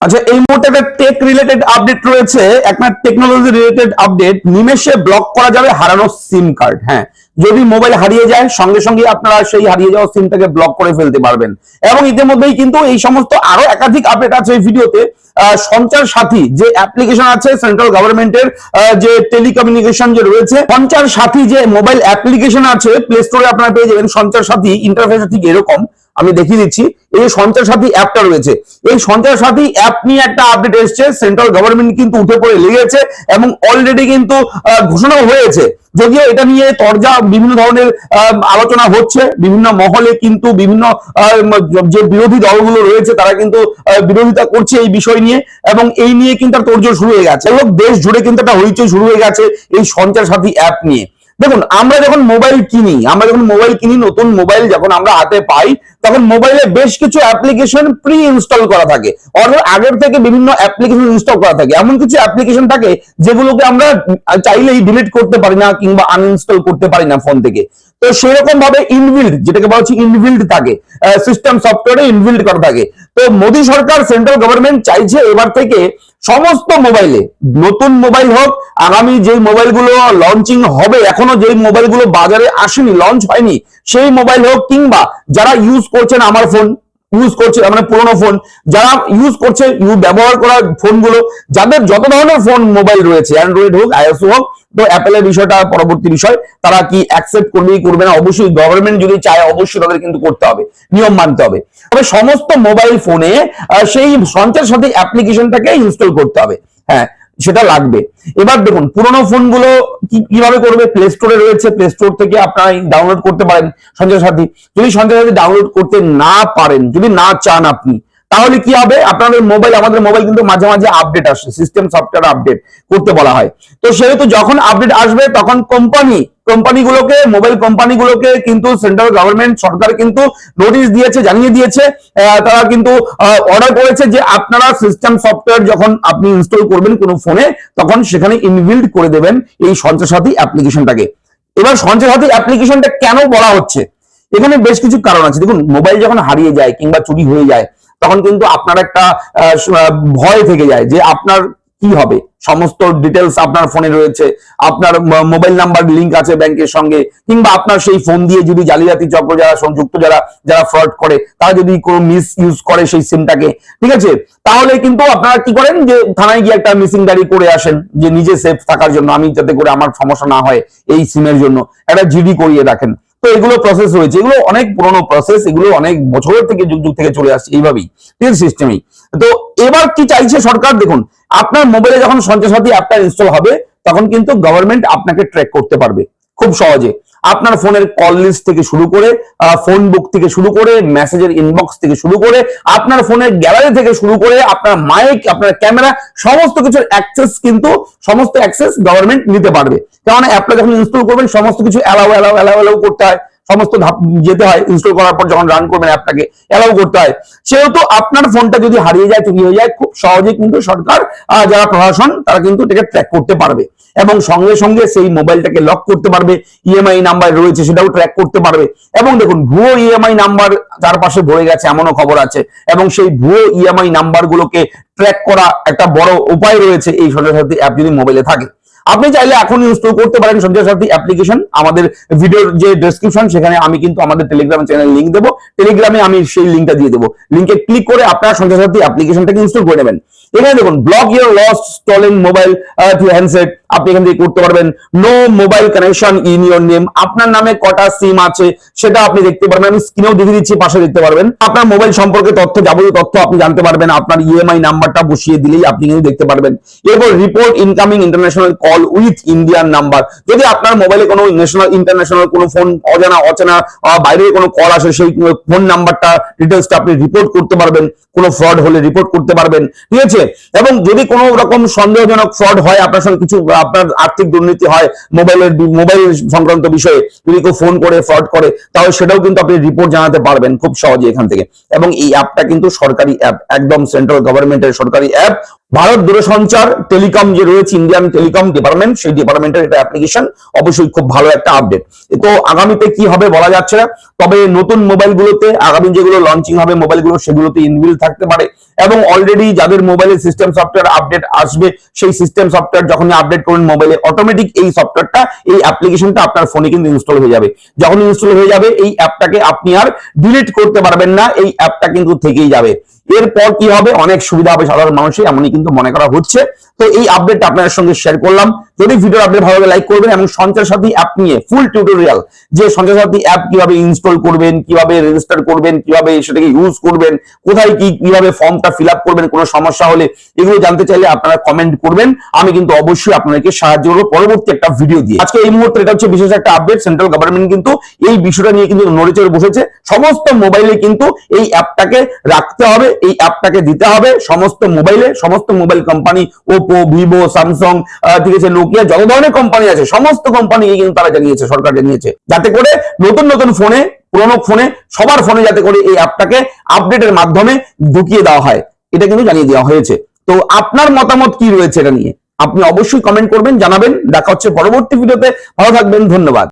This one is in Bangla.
আচ্ছা এই মুহূর্তে একটা টেক রিলেটেড আপডেট রয়েছে। একটা টেকনোলজি রিলেটেড আপডেট নিমেষে ব্লক করা যাবে হারানো সিম কার্ড হ্যাঁ। যদি মোবাইল হারিয়ে যায় সঙ্গে সঙ্গে আপনারা সেই হারিয়ে যাওয়া সিমটাকে ব্লক করে ফেলতে পারবেন। এবং ইতিমধ্যেই কিন্তু এই সমস্ত আরও একাধিক আপডেট আছে এই ভিডিওতে। সঞ্চার সাথী যে অ্যাপ্লিকেশন আছে সেন্ট্রাল গভর্নমেন্টের যে টেলিকমিউনিকেশন যে রয়েছে সঞ্চার সাথী যে মোবাইল অ্যাপ্লিকেশন আছে প্লে স্টোরে আপনারা পেয়ে যাবেন সঞ্চার সাথী ইন্টারফেস ঠিক এরকম আমি দেখিয়ে দিচ্ছি। এই যে সঞ্চার সাথী অ্যাপটা রয়েছে এই সঞ্চার সাথী অ্যাপ নিয়ে একটা আপডেট এসছে সেন্ট্রাল গভর্নমেন্ট কিন্তু উঠে পড়ে লেগেছে এবং অলরেডি কিন্তু আহ, ঘোষণাও হয়েছে। যদিও এটা নিয়ে তর্জা বিভিন্ন ধরনের আলোচনা হচ্ছে, বিভিন্ন মহলে কিন্তু বিভিন্ন যে বিরোধী দলগুলো রয়েছে, তারা কিন্তু বিরোধিতা করছে এই বিষয় নিয়ে, এবং এই নিয়ে কিন্তু একটা শুরু হয়ে গেছে। এবং দেশ জুড়ে কিন্তু একটা হইচই শুরু হয়ে গেছে এই সঞ্চার সাথী অ্যাপ নিয়ে। দেখুন, আমরা যখন মোবাইল কিনি, আমরা যখন মোবাইল কিনি, নতুন মোবাইল যখন আমরা হাতে পাই, তখন মোবাইলে বেশ কিছু অ্যাপ্লিকেশন প্রি ইনস্টল করা থাকে। অর্থাৎ আগের থেকে বিভিন্ন অ্যাপ্লিকেশন ইনস্টল করা থাকে। এমন কিছু অ্যাপ্লিকেশন থাকে যেগুলোকে আমরা চাইলেই ডিলিট করতে পারি না কিংবা আনইনস্টল করতে পারি না ফোন থেকে। তো সেরকম ভাবে ইনবিল্ড যেটাকে বলা হচ্ছে ইনবিল্ড থাকে সিস্টেম সফটওয়্যারে ইনবিল্ড করা থাকে। তো মোদী সরকার সেন্ট্রাল গভর্নমেন্ট চাইছে এবার থেকে সমস্ত মোবাইলে নতুন মোবাইল হোক, আগামী যে মোবাইলগুলো লঞ্চিং হবে, এখনও যে মোবাইলগুলো বাজারে আসেনি লঞ্চ হয়নি, সেই মোবাইল হোক কিংবা যারা ইউজ করছেন আমার ফোন ইউজ করছে মানে পুরোনো ফোন যারা ইউজ করছে ইউ ব্যবহার করা ফোনগুলো যাদের যত ধরনের ফোন মোবাইল রয়েছে অ্যান্ড্রয়েড হোক আইএস হোক, তো অ্যাপেলের বিষয়টা পরবর্তী বিষয়, তারা কি অ্যাকসেপ্ট করবে করবে না? অবশ্যই গভর্নমেন্ট যদি চায়, অবশ্যই তাদের কিন্তু করতে হবে, নিয়ম মানতে হবে। তবে সমস্ত মোবাইল ফোনে সেই সঞ্চার সাথে অ্যাপ্লিকেশনটাকে ইনস্টল করতে হবে। হ্যাঁ সেটা লাগবে। এবার দেখুন, পুরোনো ফোনগুলো কি, কীভাবে করবে? প্লে স্টোরে রয়েছে। প্লে স্টোর থেকে আপনারা ডাউনলোড করতে পারেন সঞ্চয় সাথী। যদি সঞ্চয় সাথী ডাউনলোড করতে না পারেন, যদি না চান আপনি, তাহলে কি হবে? আপনাদের মোবাইল আমাদের মোবাইল কিন্তু মাঝে মাঝে আপডেট আসে সিস্টেম সফটওয়্যার আপডেট করতে বলা হয়। তো সেহেতু যখন আপডেট আসবে, তখন কোম্পানি কোম্পানিগুলোকে মোবাইল কোম্পানিগুলোকে কিন্তু সেন্ট্রাল গভর্নমেন্ট সরকার কিন্তু নোটিশ দিয়েছে, জানিয়ে দিয়েছে। তারা কিন্তু অর্ডার করেছে যে আপনারা সিস্টেম সফটওয়্যার যখন আপনি ইনস্টল করবেন কোনো ফোনে তখন সেখানে ইনবিল্ড করে দেবেন এই সঞ্চয় সাথী অ্যাপ্লিকেশনটাকে এবার সঞ্চয় সাথী অ্যাপ্লিকেশনটা কেন বলা হচ্ছে? এখানে বেশ কিছু কারণ আছে। দেখুন মোবাইল যখন হারিয়ে যায় কিংবা চুরি হয়ে যায়, তখন কিন্তু আপনার একটা ভয় থেকে যায় যে আপনার কি হবে? সমস্ত ডিটেলস আপনার ফোনে রয়েছে। আপনার মোবাইল নাম্বার লিংক আছে ব্যাংকের সঙ্গে, কিংবা আপনার সেই ফোন দিয়ে যদি জালিয়াতি চক্র যারা, সংযুক্ত যারা যারা ফ্রড করে, তারা যদি কোনো মিস ইউজ করে সেই সিমটাকে ঠিক আছে? তাহলে কিন্তু আপনারা কি করেন যে, থানায় গিয়ে একটা মিসিং ডায়েরি করে আসেন, যে নিজে সেফ থাকার জন্য, আমি যাতে করে আমার সমস্যা না হয় এই সিমের জন্য। একটা জিডি করিয়ে রাখেন। তো এগুলো প্রসেস রয়েছে। এগুলো অনেক পুরনো প্রসেস এগুলো অনেক বছরের থেকে যুগ যুগ থেকে চলে আসছে এইভাবেই আছে সিস্টেমেই তো এবার কি চাইছে সরকার? দেখুন, আপনার মোবাইলে যখন সঞ্চয় সাথী অ্যাপটা ইনস্টল হবে, তখন কিন্তু গভর্নমেন্ট আপনাকে ট্র্যাক করতে পারবে, খুব সহজে। আপনার ফোনের কল লিস্ট থেকে শুরু করে ফোন বুক থেকে শুরু করে মেসেজের ইনবক্স থেকে শুরু করে, আপনার ফোনের গ্যালারি থেকে শুরু করে, আপনার মাইক আপনার ক্যামেরা সমস্ত কিছুর অ্যাক্সেস কিন্তু, সমস্ত অ্যাক্সেস গভর্নমেন্ট নিতে পারবে। কারণ অ্যাপটা যখন ইনস্টল করবেন, সমস্ত কিছু অ্যালাউ অ্যালাউ অ্যালাউ অ্যালাউ করতে হয়। সমস্ত ধাপ যেতে হয় ইনস্টল করার পর যখন রান করবেন অ্যাপটাকে অ্যালাউ করতে হয়। সেহেতু আপনার ফোনটা যদি হারিয়ে যায় চুরি হয়ে যায়? খুব সহজে কিন্তু সরকার যারা প্রশাসন, তারা কিন্তু এটাকে ট্র্যাক করতে পারবে। এবং সঙ্গে সঙ্গে সেই মোবাইলটাকে লক করতে পারবে ইএমআই নাম্বার রয়েছে সেটাও ট্র্যাক করতে পারবে। এবং দেখুন, ভুয়ো ইএমআই নাম্বার চারপাশে ভরে গেছে, এমনও খবর আছে। এবং সেই ভুয়ো ইএমআই নাম্বার গুলোকে ট্র্যাক করা একটা বড় উপায় রয়েছে এই সঞ্চয় সাথী অ্যাপ যদি মোবাইলে থাকে। আপনি চাইলে এখন ইনস্টল করতে পারেন সঞ্চয় সাথী অ্যাপ্লিকেশন আমাদের ভিডিওর যে ডেসক্রিপশন সেখানে আমি কিন্তু আমাদের টেলিগ্রাম চ্যানেল লিঙ্ক দেবো। টেলিগ্রামে আমি সেই লিঙ্কটা দিয়ে দেবো। লিঙ্কে ক্লিক করে আপনারা সঞ্চয় সাথী অ্যাপ্লিকেশনটাকে ইনস্টল করে নেবেন। এখানে দেখুন block your lost stolen mobile to handset আপনি এখান থেকে করতে পারবেন। No mobile connection in your name আপনার নামে কটা সিম আছে সেটা আপনি দেখতে পারবেন। আমি স্ক্রিনেও দেখে দিচ্ছি পাশে দেখতে পারবেন। আপনার মোবাইল সম্পর্কে তথ্য যাবতীয় তথ্য আপনি জানতে পারবেন। আপনার ইএমআই নাম্বারটা বসিয়ে দিলেই আপনি কিন্তু দেখতে পারবেন। এরপর report incoming international call with Indian number যদি আপনার মোবাইলে কোনো ন্যাশনাল ইন্টারন্যাশনাল কোনো ফোন অজানা অচেনা আহ, বাইরের কোনো কল আসে সেই ফোন নাম্বারটা ডিটেলসটা আপনি রিপোর্ট করতে পারবেন। কোনো ফ্রড হলে রিপোর্ট করতে পারবেন। ঠিক আছে? এবং যদি কোনো রকম সন্দেহজনক ফ্রড হয় আপনার সঙ্গে কিছু আপনার আর্থিক দুর্নীতি হয়, মোবাইলের মোবাইল সংক্রান্ত বিষয়ে যদি কেউ ফোন করে ফ্রড করে, তাহলে সেটাও কিন্তু আপনি রিপোর্ট জানাতে পারবেন খুব সহজে এখান থেকে। এবং এই অ্যাপটা কিন্তু সরকারি অ্যাপ একদম সেন্ট্রাল গভর্নমেন্টের সরকারি অ্যাপ ভারত দূরসঞ্চার টেলিকম যে রয়েছে, ইন্ডিয়ান টেলিকম ডিপার্টমেন্ট সেই ডিপার্টমেন্টের এটা অ্যাপ্লিকেশন অবশ্যই খুব ভালো একটা আপডেট তো আগামীতে কি হবে বলা যাচ্ছে না, তবে নতুন মোবাইলগুলোতে, আগামী যেগুলো লঞ্চিং হবে মোবাইলগুলো, সেগুলোতে ইনবিল থাকতে পারে। এবং অলরেডি যাদের মোবাইলে সিস্টেম সফটওয়্যার আপডেট আসবে, সেই সিস্টেম সফটওয়্যার যখন আপডেট করবেন মোবাইলে অটোমেটিক এই সফটওয়্যারটা এই অ্যাপ্লিকেশনটা আপনার ফোনে কিন্তু ইনস্টল হয়ে যাবে। যখন ইনস্টল হয়ে যাবে, এই অ্যাপটাকে আপনি আর ডিলিট করতে পারবেন না, এই অ্যাপটা কিন্তু থেকেই যাবে। এরপর কি হবে? অনেক সুবিধা হবে সাধারণ মানুষের এমনই কিন্তু মনে করা হচ্ছে। তো এই আপডেটটা আপনাদের সঙ্গে শেয়ার করলাম। যদি ভিডিও আপডেট ভালো লাগে লাইক করবেন এবং সঞ্চার সাথী অ্যাপ নিয়ে ফুল টিউটোরিয়াল যে সঞ্চার সাথী অ্যাপ কীভাবে ইনস্টল করবেন, কীভাবে রেজিস্টার করবেন, কীভাবে সেটাকে ইউজ করবেন, কোথায় কি, কীভাবে ফর্মটা ফিল করবেন, কোনো সমস্যা হলে এগুলো জানতে চাইলে আপনারা কমেন্ট করবেন। আমি কিন্তু অবশ্যই আপনাদেরকে সাহায্য করব পরবর্তী একটা ভিডিও দিয়ে। আজকে এই মুহূর্তে এটা হচ্ছে বিশেষ একটা আপডেট সেন্ট্রাল গভর্নমেন্ট কিন্তু এই বিষয়টা নিয়ে কিন্তু নড়েচড়ে বসেছে। সমস্ত মোবাইলে কিন্তু এই অ্যাপটাকে রাখতে হবে, এই অ্যাপটাকে দিতে হবে। সমস্ত মোবাইলে সমস্ত mobile company Oppo Vivo Samsung ঠিক আছে নোকিয়া যত ধরনের কোম্পানি আছে, সমস্ত কোম্পানি কিন্তু তারা জানিয়েছে, সরকার জানিয়েছে। যাতে করে নতুন নতুন ফোনে পুরোনো ফোনে সবার ফোনে যাতে করে এই অ্যাপটাকে আপডেটের মাধ্যমে ঢুকিয়ে দেওয়া হয়। এটা কিন্তু জানিয়ে দেওয়া হয়েছে। তো আপনার মতামত কি রয়েছে এটা নিয়ে? আপনি অবশ্যই কমেন্ট করবেন, জানাবেন। দেখা হচ্ছে পরবর্তী ভিডিওতে ভালো থাকবেন, ধন্যবাদ।